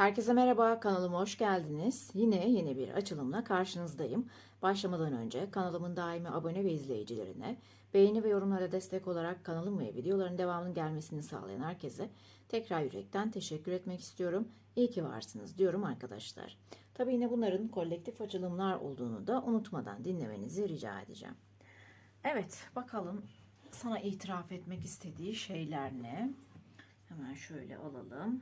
Herkese merhaba, kanalıma hoş geldiniz. Yine yeni bir açılımla karşınızdayım. Başlamadan önce kanalımın daimi abone ve izleyicilerine, beğeni ve yorumlara destek olarak kanalım ve videoların devamının gelmesini sağlayan herkese tekrar yürekten teşekkür etmek istiyorum. İyi ki varsınız diyorum arkadaşlar. Tabii yine bunların kolektif açılımlar olduğunu da unutmadan dinlemenizi rica edeceğim. Evet, bakalım sana itiraf etmek istediği şeyler ne? Hemen şöyle alalım.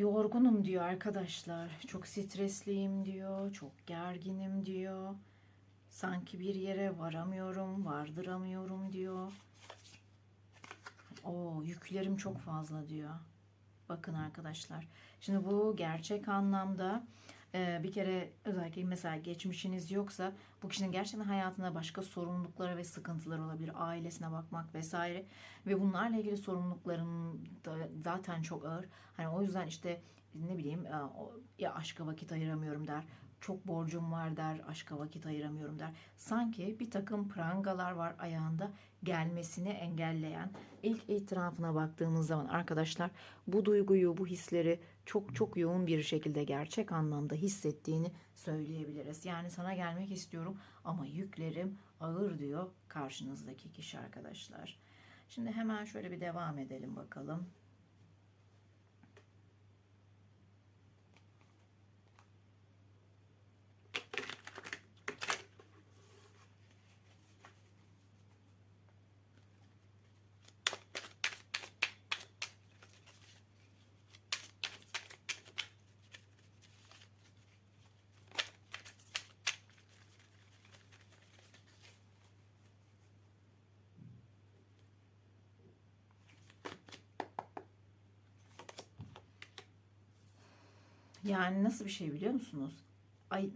Yorgunum diyor arkadaşlar. Çok stresliyim diyor. Çok gerginim diyor. Sanki bir yere varamıyorum, vardıramıyorum diyor. O yüklerim çok fazla diyor. Bakın arkadaşlar. Şimdi bu gerçek anlamda e, bir kere özellikle mesela geçmişiniz yoksa bu kişinin gerçekten hayatında başka sorumlulukları ve sıkıntıları olabilir. Ailesine bakmak vesaire. Ve bunlarla ilgili sorumlulukların da zaten çok ağır. Hani o yüzden işte ne bileyim ya aşka vakit ayıramıyorum der. Çok borcum var der, aşka vakit ayıramıyorum der. Sanki bir takım prangalar var ayağında gelmesini engelleyen. İlk itirafına baktığımız zaman arkadaşlar bu duyguyu, bu hisleri çok çok yoğun bir şekilde gerçek anlamda hissettiğini söyleyebiliriz. Yani sana gelmek istiyorum ama yüklerim ağır diyor karşınızdaki kişi arkadaşlar. Şimdi hemen şöyle bir devam edelim bakalım. Yani nasıl bir şey biliyor musunuz? Ay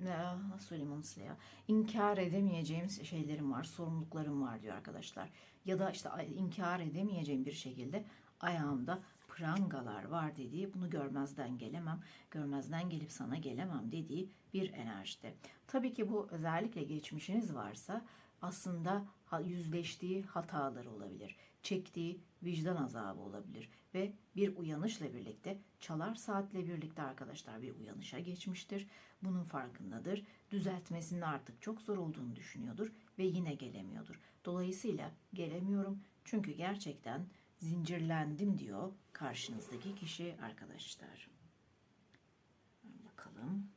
nasıl söyleyeyim onu size ya? İnkar edemeyeceğim şeylerim var, sorumluluklarım var diyor arkadaşlar. Ya da işte inkar edemeyeceğim bir şekilde ayağımda prangalar var dediği, bunu görmezden gelemem, görmezden gelip sana gelemem dediği bir enerjide. Tabii ki bu özellikle geçmişiniz varsa aslında yüzleştiği hatalar olabilir. Çektiği vicdan azabı olabilir ve bir uyanışla birlikte çalar saatle birlikte arkadaşlar bir uyanışa geçmiştir. Bunun farkındadır. Düzeltmesinin artık çok zor olduğunu düşünüyordur ve yine gelemiyordur. Dolayısıyla gelemiyorum çünkü gerçekten zincirlendim diyor karşınızdaki kişi arkadaşlar. Bakalım.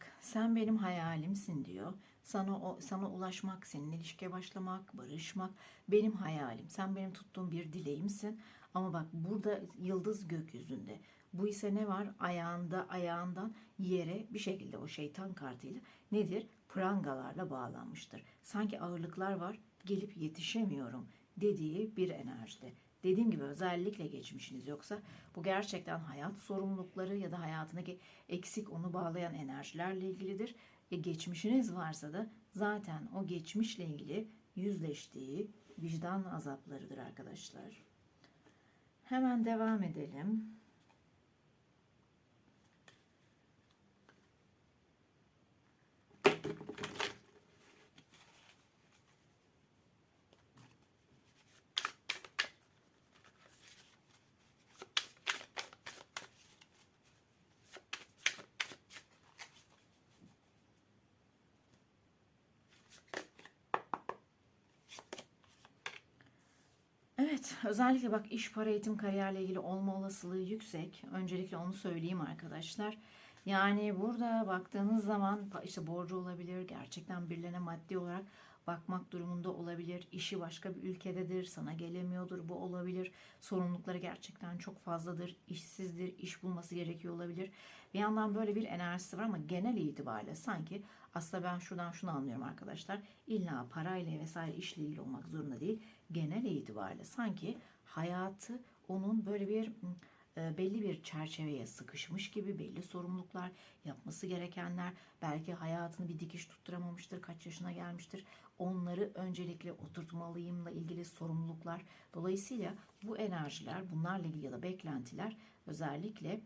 Bak sen benim hayalimsin diyor. Sana o sana ulaşmak, senin ilişkiye başlamak, barışmak benim hayalim. Sen benim tuttuğum bir dileğimsin. Ama bak burada yıldız gökyüzünde. Bu ise ne var? Ayağında ayağından yere bir şekilde o şeytan kartıyla nedir? Prangalarla bağlanmıştır. Sanki ağırlıklar var. Gelip yetişemiyorum dediği bir enerjide. Dediğim gibi özellikle geçmişiniz yoksa bu gerçekten hayat sorumlulukları ya da hayatındaki eksik onu bağlayan enerjilerle ilgilidir. E geçmişiniz varsa da zaten o geçmişle ilgili yüzleştiği vicdan azaplarıdır arkadaşlar. Hemen devam edelim. Evet, özellikle bak iş, para, eğitim, kariyerle ilgili olma olasılığı yüksek. Öncelikle onu söyleyeyim arkadaşlar. Yani burada baktığınız zaman işte borcu olabilir, gerçekten birilerine maddi olarak bakmak durumunda olabilir. İşi başka bir ülkededir, sana gelemiyordur, bu olabilir. Sorumlulukları gerçekten çok fazladır, işsizdir, iş bulması gerekiyor olabilir. Bir yandan böyle bir enerjisi var ama genel itibariyle sanki aslında ben şuradan şunu anlıyorum arkadaşlar. İlla parayla vesaire işle ilgili olmak zorunda değil. Genel itibariyle sanki hayatı onun böyle bir e, belli bir çerçeveye sıkışmış gibi belli sorumluluklar yapması gerekenler belki hayatını bir dikiş tutturamamıştır kaç yaşına gelmiştir onları öncelikle oturtmalıyımla ilgili sorumluluklar. Dolayısıyla bu enerjiler bunlarla ilgili ya da beklentiler özellikle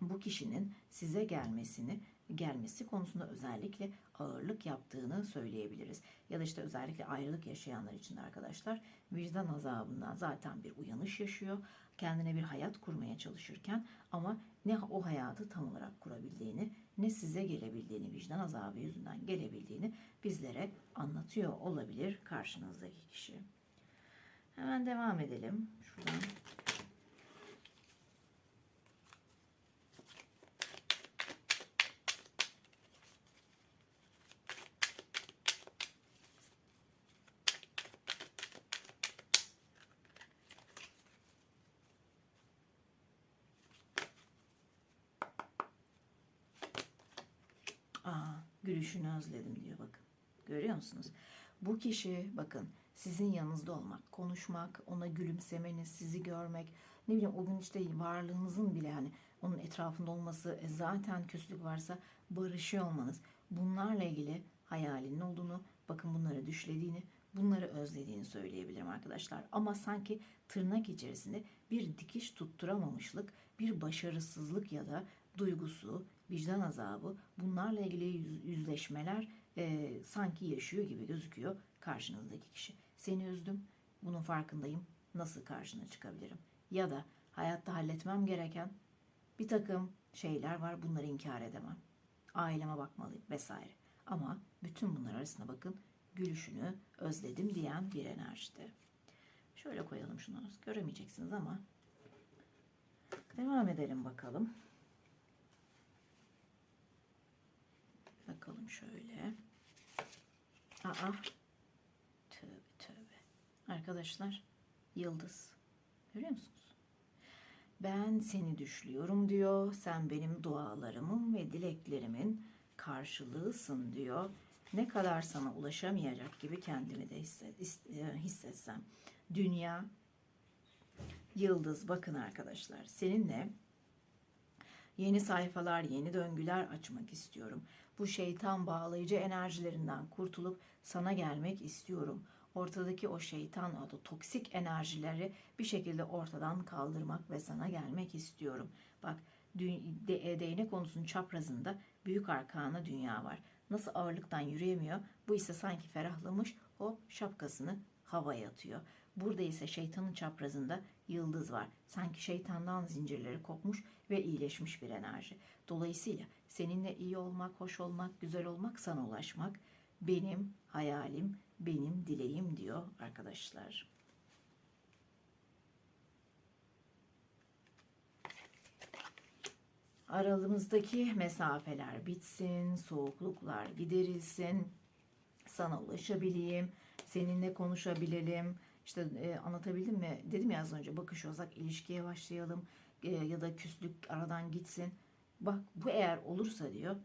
bu kişinin size gelmesini gelmesi konusunda özellikle ağırlık yaptığını söyleyebiliriz. Ya da işte özellikle ayrılık yaşayanlar için de arkadaşlar vicdan azabından zaten bir uyanış yaşıyor. Kendine bir hayat kurmaya çalışırken ama ne o hayatı tam olarak kurabildiğini ne size gelebildiğini vicdan azabı yüzünden gelebildiğini bizlere anlatıyor olabilir karşınızdaki kişi. Hemen devam edelim. Şuradan Aa, gülüşünü özledim diyor bakın. Görüyor musunuz? Bu kişi bakın sizin yanınızda olmak, konuşmak, ona gülümsemeniz, sizi görmek, ne bileyim o gün işte varlığınızın bile hani onun etrafında olması, e, zaten küslük varsa barışıyor olmanız. Bunlarla ilgili hayalinin olduğunu, bakın bunları düşlediğini, bunları özlediğini söyleyebilirim arkadaşlar. Ama sanki tırnak içerisinde bir dikiş tutturamamışlık, bir başarısızlık ya da duygusu, vicdan azabı bunlarla ilgili yüz- yüzleşmeler e, sanki yaşıyor gibi gözüküyor karşınızdaki kişi. Seni üzdüm, bunun farkındayım. Nasıl karşına çıkabilirim? Ya da hayatta halletmem gereken bir takım şeyler var bunları inkar edemem. Aileme bakmalıyım vesaire. Ama bütün bunlar arasında bakın gülüşünü özledim diyen bir enerjide. Şöyle koyalım şunu. Göremeyeceksiniz ama devam edelim bakalım. Bakalım şöyle. Aa. Tövbe tövbe. Arkadaşlar yıldız. Görüyor musunuz? Ben seni düşlüyorum diyor. Sen benim dualarımın ve dileklerimin karşılığısın diyor. Ne kadar sana ulaşamayacak gibi kendimi de hisset, is- hissetsem. Dünya, yıldız bakın arkadaşlar. Seninle Yeni sayfalar, yeni döngüler açmak istiyorum. Bu şeytan bağlayıcı enerjilerinden kurtulup sana gelmek istiyorum. Ortadaki o şeytan, da toksik enerjileri bir şekilde ortadan kaldırmak ve sana gelmek istiyorum. Bak e, değnek konusunun çaprazında büyük arkana dünya var. Nasıl ağırlıktan yürüyemiyor, bu ise sanki ferahlamış, o şapkasını havaya atıyor. Burada ise şeytanın çaprazında yıldız var. Sanki şeytandan zincirleri kopmuş ve iyileşmiş bir enerji. Dolayısıyla seninle iyi olmak, hoş olmak, güzel olmak, sana ulaşmak benim hayalim, benim dileğim diyor arkadaşlar. Aramızdaki mesafeler bitsin, soğukluklar giderilsin, sana ulaşabileyim, seninle konuşabilelim. İşte e, anlatabildim mi? Dedim ya az önce bakış uzak ilişkiye başlayalım e, ya da küslük aradan gitsin. Bak bu eğer olursa diyor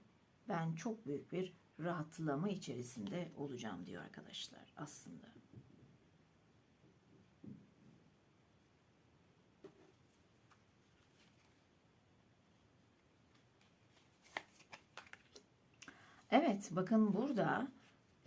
ben çok büyük bir rahatlama içerisinde olacağım diyor arkadaşlar aslında. Evet, bakın burada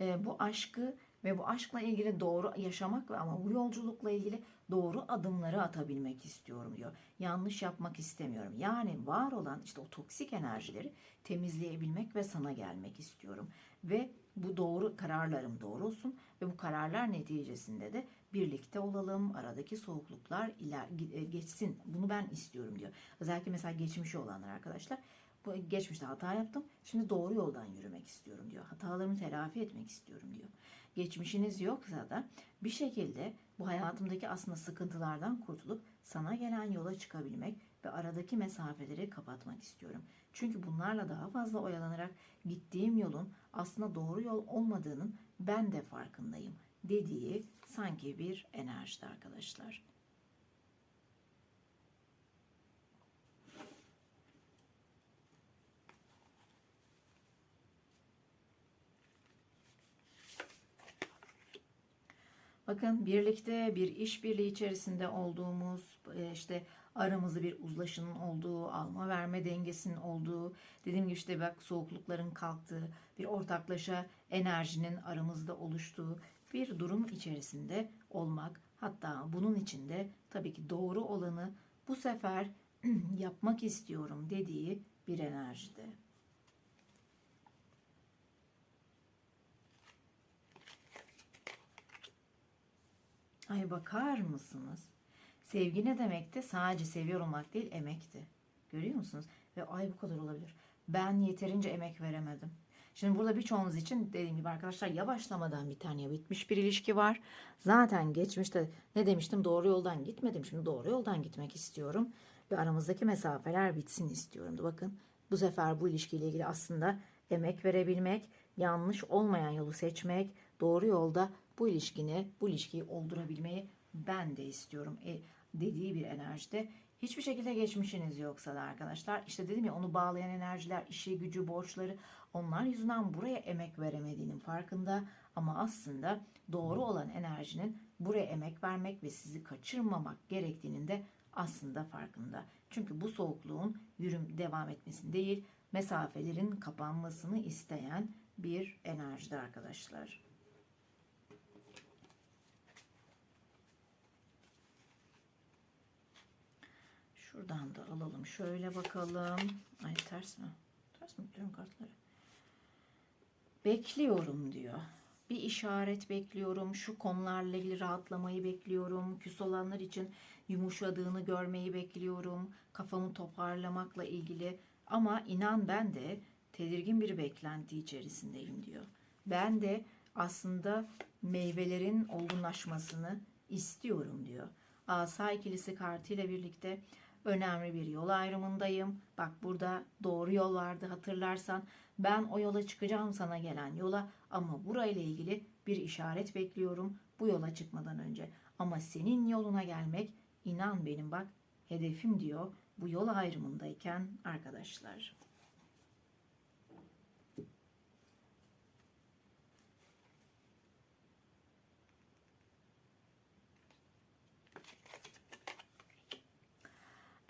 e, bu aşkı ve bu aşkla ilgili doğru yaşamak ve ama bu yolculukla ilgili doğru adımları atabilmek istiyorum diyor. Yanlış yapmak istemiyorum. Yani var olan işte o toksik enerjileri temizleyebilmek ve sana gelmek istiyorum. Ve bu doğru kararlarım doğru olsun ve bu kararlar neticesinde de birlikte olalım. Aradaki soğukluklar iler, e, geçsin. Bunu ben istiyorum diyor. Özellikle mesela geçmişi olanlar arkadaşlar bu geçmişte hata yaptım. Şimdi doğru yoldan yürümek istiyorum diyor. Hatalarımı telafi etmek istiyorum diyor. Geçmişiniz yoksa da bir şekilde bu hayatımdaki aslında sıkıntılardan kurtulup sana gelen yola çıkabilmek ve aradaki mesafeleri kapatmak istiyorum. Çünkü bunlarla daha fazla oyalanarak gittiğim yolun aslında doğru yol olmadığının ben de farkındayım dediği sanki bir enerjide arkadaşlar. Bakın birlikte bir işbirliği içerisinde olduğumuz e, işte aramızda bir uzlaşının olduğu, alma verme dengesinin olduğu, dediğim gibi işte bak soğuklukların kalktığı, bir ortaklaşa enerjinin aramızda oluştuğu bir durum içerisinde olmak. Hatta bunun içinde tabii ki doğru olanı bu sefer yapmak istiyorum dediği bir enerjide. Ay bakar mısınız? Sevgi ne demekti? Sadece seviyor olmak değil, emekti. Görüyor musunuz? Ve ay bu kadar olabilir. Ben yeterince emek veremedim. Şimdi burada birçoğunuz için dediğim gibi arkadaşlar yavaşlamadan bir tane bitmiş bir ilişki var. Zaten geçmişte ne demiştim doğru yoldan gitmedim. Şimdi doğru yoldan gitmek istiyorum. Ve aramızdaki mesafeler bitsin istiyorum. Bakın bu sefer bu ilişkiyle ilgili aslında emek verebilmek, yanlış olmayan yolu seçmek, doğru yolda bu ilişkini, bu ilişkiyi oldurabilmeyi ben de istiyorum e, dediği bir enerjide. Hiçbir şekilde geçmişiniz yoksa da arkadaşlar işte dedim ya onu bağlayan enerjiler, işi, gücü, borçları onlar yüzünden buraya emek veremediğinin farkında ama aslında doğru olan enerjinin buraya emek vermek ve sizi kaçırmamak gerektiğinin de aslında farkında. Çünkü bu soğukluğun yürüm devam etmesini değil, mesafelerin kapanmasını isteyen bir enerjide arkadaşlar. Şuradan da alalım. Şöyle bakalım. Ay ters mi? Ters mi tutuyorum kartları? Bekliyorum diyor. Bir işaret bekliyorum. Şu konularla ilgili rahatlamayı bekliyorum. Küs olanlar için yumuşadığını görmeyi bekliyorum. Kafamı toparlamakla ilgili. Ama inan ben de tedirgin bir beklenti içerisindeyim diyor. Ben de aslında meyvelerin olgunlaşmasını istiyorum diyor. Asa ikilisi kartıyla birlikte önemli bir yol ayrımındayım. Bak burada doğru yol vardı hatırlarsan. Ben o yola çıkacağım sana gelen yola ama burayla ilgili bir işaret bekliyorum bu yola çıkmadan önce. Ama senin yoluna gelmek inan benim bak hedefim diyor bu yol ayrımındayken arkadaşlar.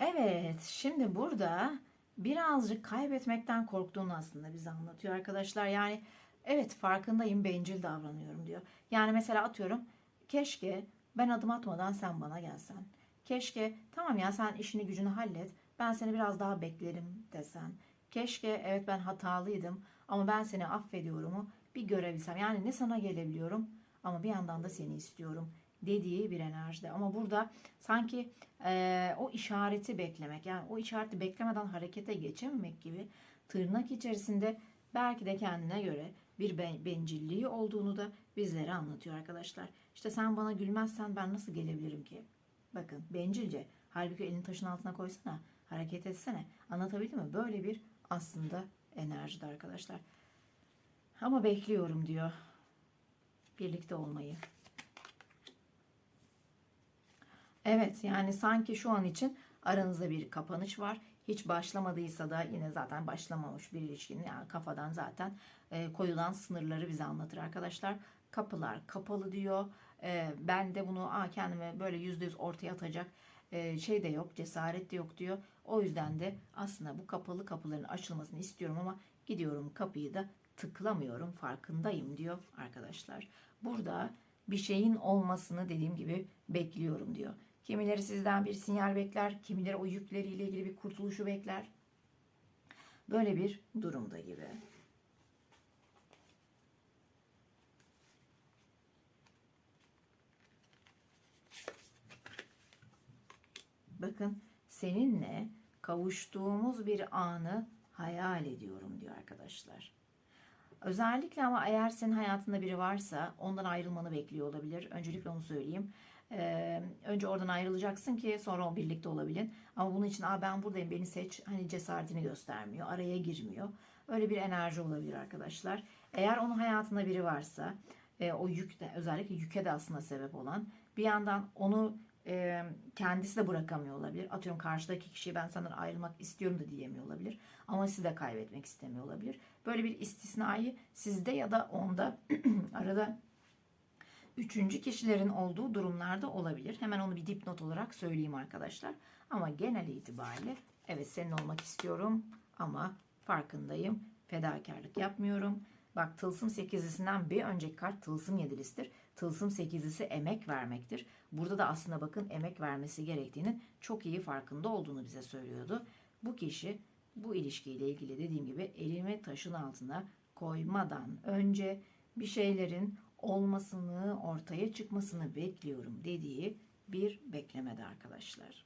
Evet, şimdi burada birazcık kaybetmekten korktuğunu aslında bize anlatıyor arkadaşlar. Yani evet farkındayım bencil davranıyorum diyor. Yani mesela atıyorum keşke ben adım atmadan sen bana gelsen. Keşke tamam ya sen işini gücünü hallet ben seni biraz daha beklerim desen. Keşke evet ben hatalıydım ama ben seni affediyorumu bir görebilsem. Yani ne sana gelebiliyorum ama bir yandan da seni istiyorum dediği bir enerjide. Ama burada sanki e, o işareti beklemek yani o işareti beklemeden harekete geçememek gibi tırnak içerisinde belki de kendine göre bir bencilliği olduğunu da bizlere anlatıyor arkadaşlar. İşte sen bana gülmezsen ben nasıl gelebilirim ki? Bakın bencilce. Halbuki elini taşın altına koysana. Hareket etsene. Anlatabildim mi? Böyle bir aslında enerjide arkadaşlar. Ama bekliyorum diyor. Birlikte olmayı. Evet yani sanki şu an için aranızda bir kapanış var. Hiç başlamadıysa da yine zaten başlamamış bir ilişkinin yani kafadan zaten e, koyulan sınırları bize anlatır arkadaşlar. Kapılar kapalı diyor. E, ben de bunu Aa, kendime böyle yüzde yüz ortaya atacak e, şey de yok, cesaret de yok diyor. O yüzden de aslında bu kapalı kapıların açılmasını istiyorum ama gidiyorum kapıyı da tıklamıyorum farkındayım diyor arkadaşlar. Burada bir şeyin olmasını dediğim gibi bekliyorum diyor. Kimileri sizden bir sinyal bekler, kimileri o yükleriyle ilgili bir kurtuluşu bekler. Böyle bir durumda gibi. Bakın seninle kavuştuğumuz bir anı hayal ediyorum diyor arkadaşlar. Özellikle ama eğer senin hayatında biri varsa ondan ayrılmanı bekliyor olabilir. Öncelikle onu söyleyeyim. Ee, önce oradan ayrılacaksın ki sonra o birlikte olabilin. Ama bunun için Aa, ben buradayım beni seç hani cesaretini göstermiyor. Araya girmiyor. Öyle bir enerji olabilir arkadaşlar. Eğer onun hayatında biri varsa e, o yük de özellikle yüke de aslında sebep olan bir yandan onu e, kendisi de bırakamıyor olabilir. Atıyorum karşıdaki kişiyi ben senden ayrılmak istiyorum da diyemiyor olabilir. Ama sizi de kaybetmek istemiyor olabilir. Böyle bir istisnayı sizde ya da onda arada üçüncü kişilerin olduğu durumlarda olabilir. Hemen onu bir dipnot olarak söyleyeyim arkadaşlar. Ama genel itibariyle evet senin olmak istiyorum ama farkındayım. Fedakarlık yapmıyorum. Bak tılsım sekizlisinden bir önceki kart tılsım yedilisidir. Tılsım sekizlisi emek vermektir. Burada da aslında bakın emek vermesi gerektiğinin çok iyi farkında olduğunu bize söylüyordu. Bu kişi bu ilişkiyle ilgili dediğim gibi elimi taşın altına koymadan önce bir şeylerin olmasını, ortaya çıkmasını bekliyorum dediği bir beklemede arkadaşlar.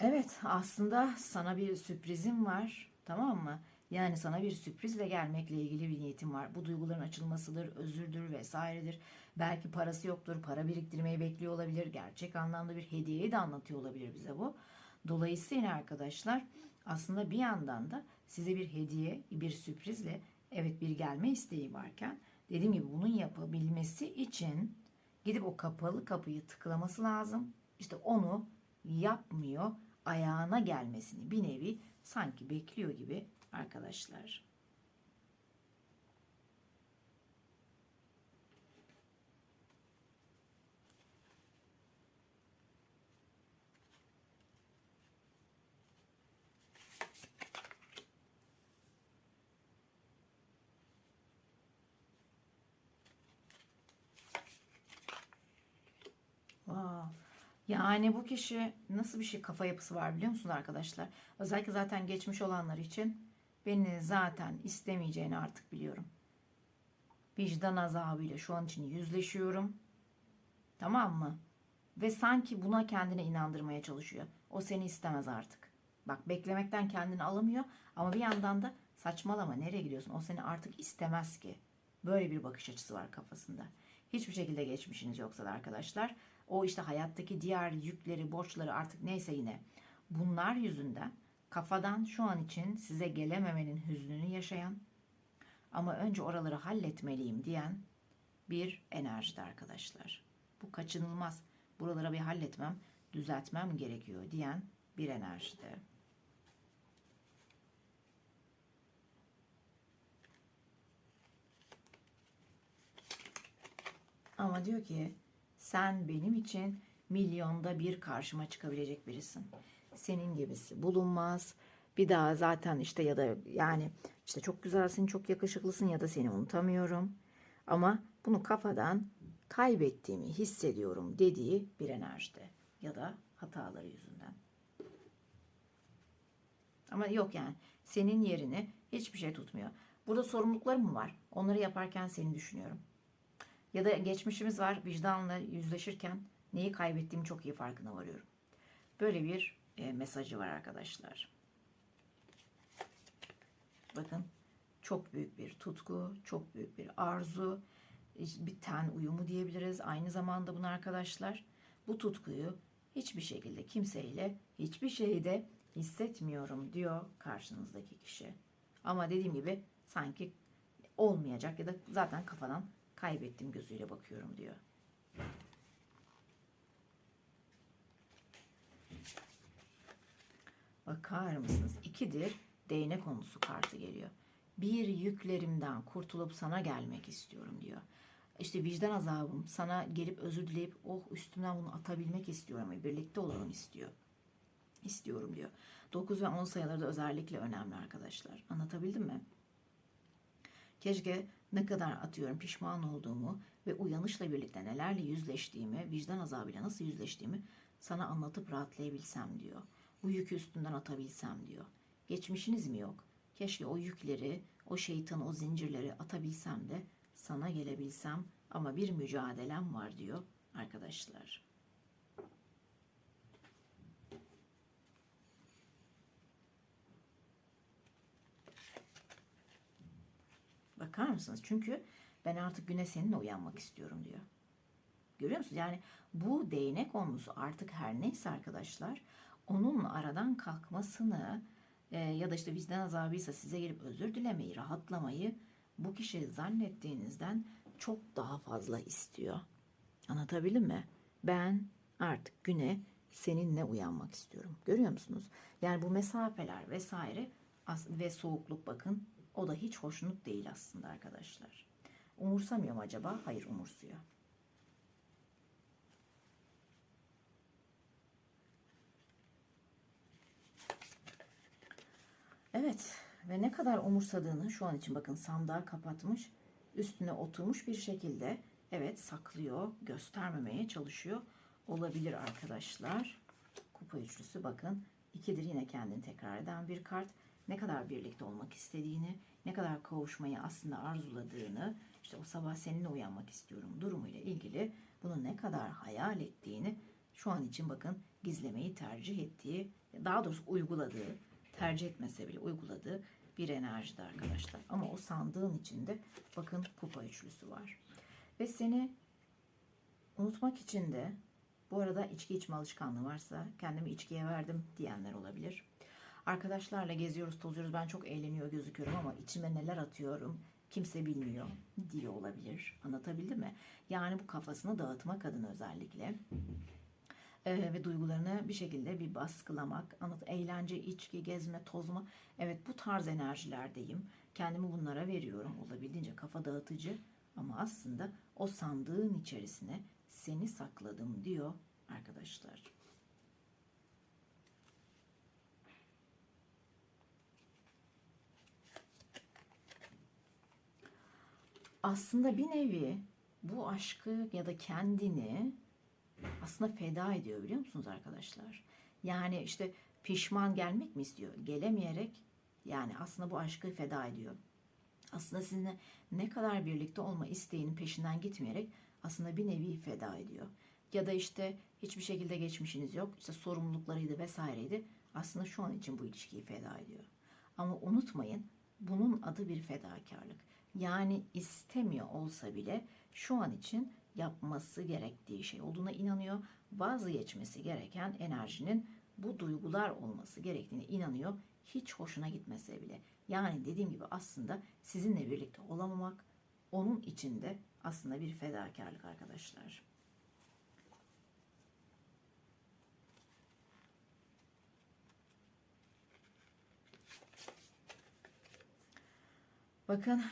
Evet, aslında sana bir sürprizim var. Tamam mı? Yani sana bir sürprizle gelmekle ilgili bir niyetim var. Bu duyguların açılmasıdır, özürdür vesairedir. Belki parası yoktur, para biriktirmeyi bekliyor olabilir. Gerçek anlamda bir hediyeyi de anlatıyor olabilir bize bu. Dolayısıyla arkadaşlar aslında bir yandan da size bir hediye, bir sürprizle evet bir gelme isteği varken dediğim gibi bunun yapabilmesi için gidip o kapalı kapıyı tıklaması lazım. İşte onu yapmıyor, ayağına gelmesini bir nevi sanki bekliyor gibi arkadaşlar. Yani bu kişi nasıl bir şey kafa yapısı var biliyor musunuz arkadaşlar? Özellikle zaten geçmiş olanlar için beni zaten istemeyeceğini artık biliyorum. Vicdan azabıyla şu an için yüzleşiyorum. Tamam mı? Ve sanki buna kendine inandırmaya çalışıyor. O seni istemez artık. Bak beklemekten kendini alamıyor ama bir yandan da saçmalama nereye gidiyorsun? O seni artık istemez ki. Böyle bir bakış açısı var kafasında. Hiçbir şekilde geçmişiniz yoksa da arkadaşlar o işte hayattaki diğer yükleri, borçları artık neyse yine bunlar yüzünden kafadan şu an için size gelememenin hüznünü yaşayan ama önce oraları halletmeliyim diyen bir enerjide arkadaşlar. Bu kaçınılmaz. Buralara bir halletmem, düzeltmem gerekiyor diyen bir enerjide. Ama diyor ki sen benim için milyonda bir karşıma çıkabilecek birisin. Senin gibisi bulunmaz. Bir daha zaten işte ya da yani işte çok güzelsin, çok yakışıklısın ya da seni unutamıyorum. Ama bunu kafadan kaybettiğimi hissediyorum dediği bir enerjide ya da hataları yüzünden. Ama yok yani senin yerini hiçbir şey tutmuyor. Burada sorumluluklarım mı var? Onları yaparken seni düşünüyorum. Ya da geçmişimiz var vicdanla yüzleşirken neyi kaybettiğimi çok iyi farkına varıyorum. Böyle bir e, mesajı var arkadaşlar. Bakın çok büyük bir tutku, çok büyük bir arzu, bir ten uyumu diyebiliriz. Aynı zamanda bunu arkadaşlar bu tutkuyu hiçbir şekilde kimseyle hiçbir şeyde hissetmiyorum diyor karşınızdaki kişi. Ama dediğim gibi sanki olmayacak ya da zaten kafadan kaybettim gözüyle bakıyorum diyor. Bakar mısınız? İkidir değnek konusu kartı geliyor. Bir yüklerimden kurtulup sana gelmek istiyorum diyor. İşte vicdan azabım sana gelip özür dileyip oh üstümden bunu atabilmek istiyorum ve birlikte olalım istiyor. İstiyorum diyor. 9 ve 10 sayıları da özellikle önemli arkadaşlar. Anlatabildim mi? Keşke ne kadar atıyorum pişman olduğumu ve uyanışla birlikte nelerle yüzleştiğimi, vicdan azabıyla nasıl yüzleştiğimi sana anlatıp rahatlayabilsem diyor. Bu yükü üstünden atabilsem diyor. Geçmişiniz mi yok? Keşke o yükleri, o şeytan, o zincirleri atabilsem de sana gelebilsem ama bir mücadelem var diyor arkadaşlar. Bakar mısınız? Çünkü ben artık güne seninle uyanmak istiyorum diyor. Görüyor musunuz? Yani bu değnek olmusu artık her neyse arkadaşlar onun aradan kalkmasını e, ya da işte vicdan azabıysa size gelip özür dilemeyi, rahatlamayı bu kişi zannettiğinizden çok daha fazla istiyor. Anlatabildim mi? Ben artık güne seninle uyanmak istiyorum. Görüyor musunuz? Yani bu mesafeler vesaire ve soğukluk bakın o da hiç hoşnut değil aslında arkadaşlar. Umursamıyor mu acaba? Hayır umursuyor. Evet ve ne kadar umursadığını şu an için bakın sandığa kapatmış, üstüne oturmuş bir şekilde evet saklıyor, göstermemeye çalışıyor olabilir arkadaşlar. Kupa üçlüsü bakın ikidir yine kendini tekrar eden bir kart. Ne kadar birlikte olmak istediğini, ne kadar kavuşmayı aslında arzuladığını, işte o sabah seninle uyanmak istiyorum durumuyla ilgili bunu ne kadar hayal ettiğini şu an için bakın gizlemeyi tercih ettiği, daha doğrusu uyguladığı, tercih etmese bile uyguladığı bir enerjide arkadaşlar. Ama o sandığın içinde bakın kupa üçlüsü var. Ve seni unutmak için de bu arada içki içme alışkanlığı varsa kendimi içkiye verdim diyenler olabilir. Arkadaşlarla geziyoruz, tozuyoruz. Ben çok eğleniyor gözüküyorum ama içime neler atıyorum kimse bilmiyor diye olabilir. Anlatabildim mi? Yani bu kafasını dağıtmak adına özellikle ee, ve duygularını bir şekilde bir baskılamak, anlat eğlence, içki, gezme, tozma. Evet bu tarz enerjilerdeyim. Kendimi bunlara veriyorum. Olabildiğince kafa dağıtıcı ama aslında o sandığın içerisine seni sakladım diyor arkadaşlar. Aslında bir nevi bu aşkı ya da kendini aslında feda ediyor biliyor musunuz arkadaşlar? Yani işte pişman gelmek mi istiyor? Gelemeyerek yani aslında bu aşkı feda ediyor. Aslında sizinle ne kadar birlikte olma isteğinin peşinden gitmeyerek aslında bir nevi feda ediyor. Ya da işte hiçbir şekilde geçmişiniz yok. İşte sorumluluklarıydı vesaireydi. Aslında şu an için bu ilişkiyi feda ediyor. Ama unutmayın bunun adı bir fedakarlık. Yani istemiyor olsa bile şu an için yapması gerektiği şey olduğuna inanıyor. Vazgeçmesi gereken enerjinin bu duygular olması gerektiğine inanıyor. Hiç hoşuna gitmese bile. Yani dediğim gibi aslında sizinle birlikte olamamak onun içinde aslında bir fedakarlık arkadaşlar. Bakın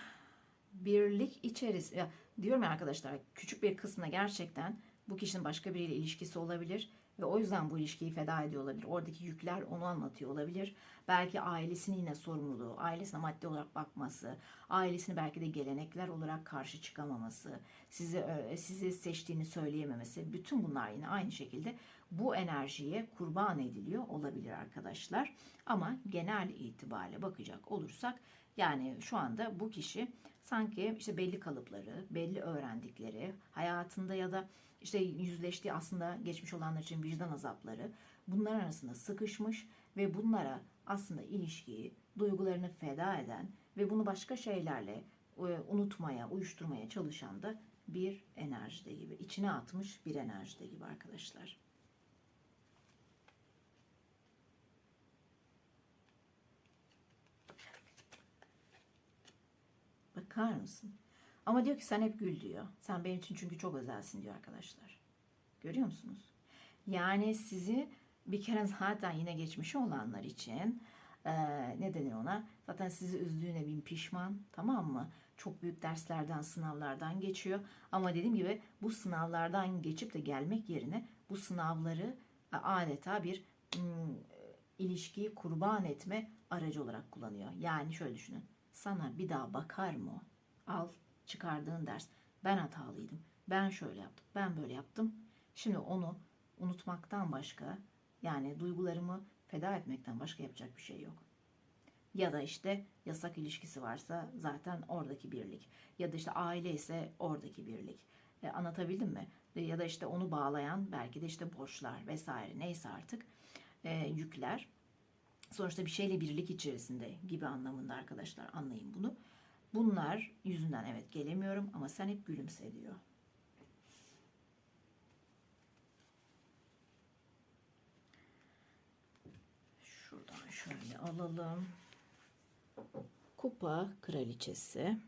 birlik içerisinde ya diyorum ya arkadaşlar küçük bir kısmına gerçekten bu kişinin başka biriyle ilişkisi olabilir ve o yüzden bu ilişkiyi feda ediyor olabilir. Oradaki yükler onu anlatıyor olabilir. Belki ailesinin yine sorumluluğu, ailesine maddi olarak bakması, ailesini belki de gelenekler olarak karşı çıkamaması, sizi e, sizi seçtiğini söyleyememesi, bütün bunlar yine aynı şekilde bu enerjiye kurban ediliyor olabilir arkadaşlar. Ama genel itibariyle bakacak olursak yani şu anda bu kişi sanki işte belli kalıpları, belli öğrendikleri, hayatında ya da işte yüzleştiği aslında geçmiş olanlar için vicdan azapları bunlar arasında sıkışmış ve bunlara aslında ilişkiyi, duygularını feda eden ve bunu başka şeylerle e, unutmaya, uyuşturmaya çalışan da bir enerjide gibi, içine atmış bir enerjide gibi arkadaşlar. Bakar mısın? Ama diyor ki sen hep gül diyor. Sen benim için çünkü çok özelsin diyor arkadaşlar. Görüyor musunuz? Yani sizi bir kere zaten yine geçmişi olanlar için e, ne denir ona? Zaten sizi üzdüğüne bin pişman tamam mı? Çok büyük derslerden, sınavlardan geçiyor. Ama dediğim gibi bu sınavlardan geçip de gelmek yerine bu sınavları e, adeta bir m, ilişkiyi kurban etme aracı olarak kullanıyor. Yani şöyle düşünün. Sana bir daha bakar mı? Al çıkardığın ders. Ben hatalıydım. Ben şöyle yaptım. Ben böyle yaptım. Şimdi onu unutmaktan başka yani duygularımı feda etmekten başka yapacak bir şey yok. Ya da işte yasak ilişkisi varsa zaten oradaki birlik. Ya da işte aile ise oradaki birlik. E, anlatabildim mi? Ya da işte onu bağlayan belki de işte borçlar vesaire neyse artık e, yükler. Sonuçta bir şeyle birlik içerisinde gibi anlamında arkadaşlar anlayın bunu. Bunlar yüzünden evet gelemiyorum ama sen hep gülümse diyor. Şuradan şöyle alalım. Kupa kraliçesi.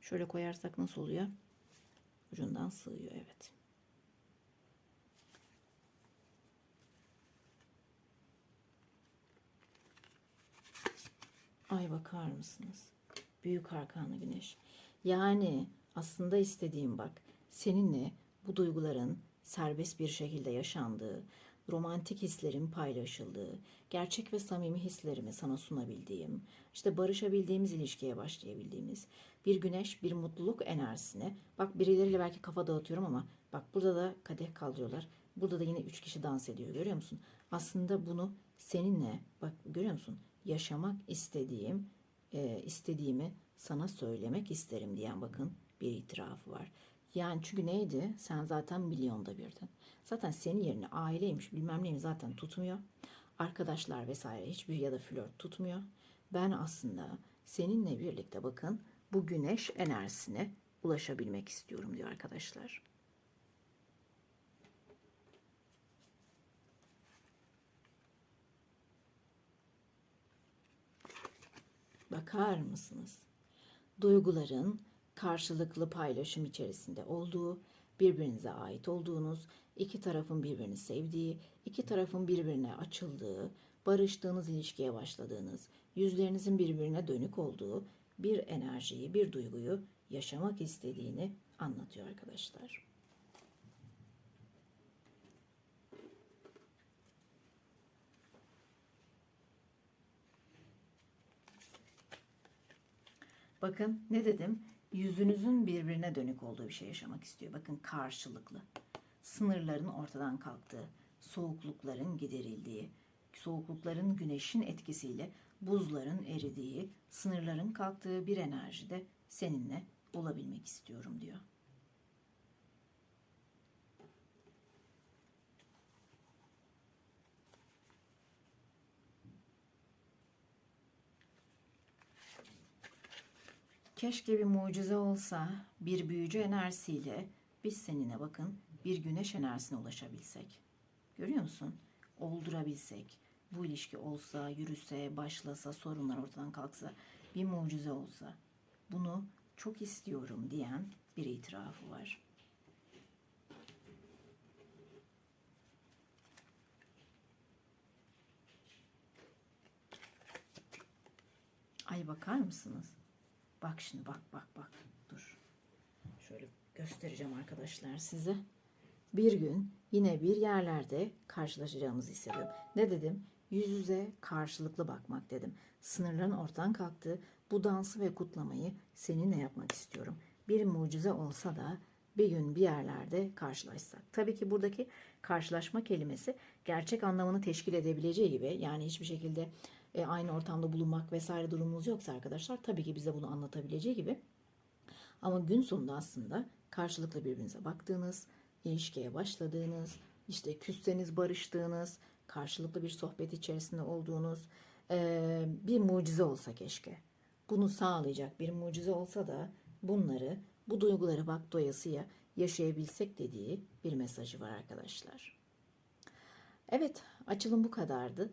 Şöyle koyarsak nasıl oluyor? Ucundan sığıyor evet. Ay bakar mısınız? Büyük arkanlı güneş. Yani aslında istediğim bak seninle bu duyguların serbest bir şekilde yaşandığı, romantik hislerin paylaşıldığı, gerçek ve samimi hislerimi sana sunabildiğim, işte barışabildiğimiz ilişkiye başlayabildiğimiz bir güneş, bir mutluluk enerjisine. Bak birileriyle belki kafa dağıtıyorum ama bak burada da kadeh kaldırıyorlar. Burada da yine üç kişi dans ediyor görüyor musun? Aslında bunu seninle bak görüyor musun? Yaşamak istediğim, e, istediğimi sana söylemek isterim diyen bakın bir itirafı var. Yani çünkü neydi? Sen zaten milyonda birdin. Zaten senin yerine aileymiş bilmem neymiş zaten tutmuyor. Arkadaşlar vesaire hiçbir ya da flört tutmuyor. Ben aslında seninle birlikte bakın bu güneş enerjisine ulaşabilmek istiyorum diyor arkadaşlar. Bakar mısınız? Duyguların karşılıklı paylaşım içerisinde olduğu, birbirinize ait olduğunuz, iki tarafın birbirini sevdiği, iki tarafın birbirine açıldığı, barıştığınız ilişkiye başladığınız, yüzlerinizin birbirine dönük olduğu bir enerjiyi, bir duyguyu yaşamak istediğini anlatıyor arkadaşlar. Bakın ne dedim? Yüzünüzün birbirine dönük olduğu bir şey yaşamak istiyor. Bakın karşılıklı. Sınırların ortadan kalktığı, soğuklukların giderildiği, soğuklukların güneşin etkisiyle buzların eridiği, sınırların kalktığı bir enerjide seninle olabilmek istiyorum diyor. Keşke bir mucize olsa, bir büyücü enerjisiyle biz seninle bakın bir güneş enerjisine ulaşabilsek. Görüyor musun? Oldurabilsek. Bu ilişki olsa, yürüse, başlasa, sorunlar ortadan kalksa, bir mucize olsa. Bunu çok istiyorum diyen bir itirafı var. Ay bakar mısınız? Bak şimdi bak bak bak. Dur. Şöyle göstereceğim arkadaşlar size. Bir gün yine bir yerlerde karşılaşacağımızı hissediyorum. Ne dedim? Yüz yüze karşılıklı bakmak dedim. Sınırların ortadan kalktığı bu dansı ve kutlamayı seninle yapmak istiyorum. Bir mucize olsa da bir gün bir yerlerde karşılaşsak. Tabii ki buradaki karşılaşma kelimesi gerçek anlamını teşkil edebileceği gibi yani hiçbir şekilde e, aynı ortamda bulunmak vesaire durumumuz yoksa arkadaşlar tabii ki bize bunu anlatabileceği gibi ama gün sonunda aslında karşılıklı birbirinize baktığınız, ilişkiye başladığınız, işte küsseniz barıştığınız, karşılıklı bir sohbet içerisinde olduğunuz e, bir mucize olsa keşke. Bunu sağlayacak bir mucize olsa da bunları, bu duyguları bak doyasıya yaşayabilsek dediği bir mesajı var arkadaşlar. Evet, açılım bu kadardı.